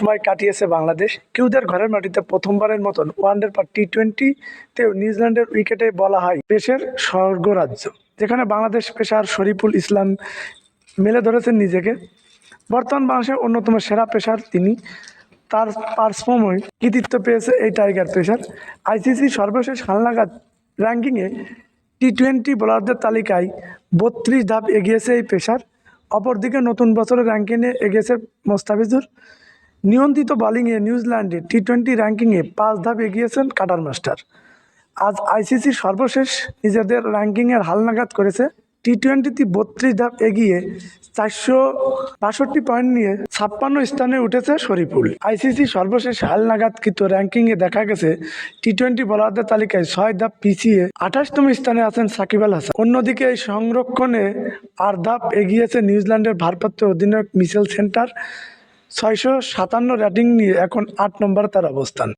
সময় কাটিয়েছে বাংলাদেশ। কিউদের ঘরের মাটিতে প্রথমবারের মতন ওয়ানডের পর টি টোয়েন্টিতে নিউজিল্যান্ডের উইকেটে বলা হয় পেশের স্বর্গরাজ্য। যেখানে বাংলাদেশ পেশার শরীফুল ইসলাম মেলে ধরেছেন নিজেকে। বর্তমান বাংলাদেশের অন্যতম সেরা পেশার তিনি। তার পারফর্মে কৃতিত্ব পেয়েছে এই টাইগার পেশার আইসিসি সর্বশেষ হালনাগাদ র্যাঙ্কিংয়ে টি টোয়েন্টি বোলারদের তালিকায় বত্রিশ ধাপ এগিয়েছে এই পেশার অপরদিকে নতুন বছরের র্যাঙ্কিংয়ে এগিয়েছে মোস্তাফিজুর। নিয়ন্ত্রিত বোলিংয়ে নিউজিল্যান্ডে টি টোয়েন্টি র্যাঙ্কিংয়ে পাঁচ ধাপ এগিয়েছেন কাটার মাস্টার। আজ আইসিসির সর্বশেষ নিজেদের র্যাঙ্কিংয়ের হালনাগাদ করেছে। টি টোয়েন্টিতে বত্রিশ ধাপ এগিয়ে চারশো বাষট্টি পয়েন্ট নিয়ে ছাপ্পান্ন স্থানে উঠেছে শরীফুল। আইসিসি সর্বশেষ হালনাগাদকৃত র্যাঙ্কিংয়ে দেখা গেছে। টি টোয়েন্টি বোলারদের তালিকায় ছয় ধাপ পিছিয়ে আঠাশতম স্থানে আছেন সাকিব আল হাসান। অন্যদিকে এই সংরক্ষণে আর ধাপ এগিয়েছে নিউজিল্যান্ডের ভারপ্রাপ্ত অধিনায়ক মিচেল সেন্টার। ছয়শো সাতান্ন র্যাটিং নিয়ে এখন আট নম্বর তার অবস্থান।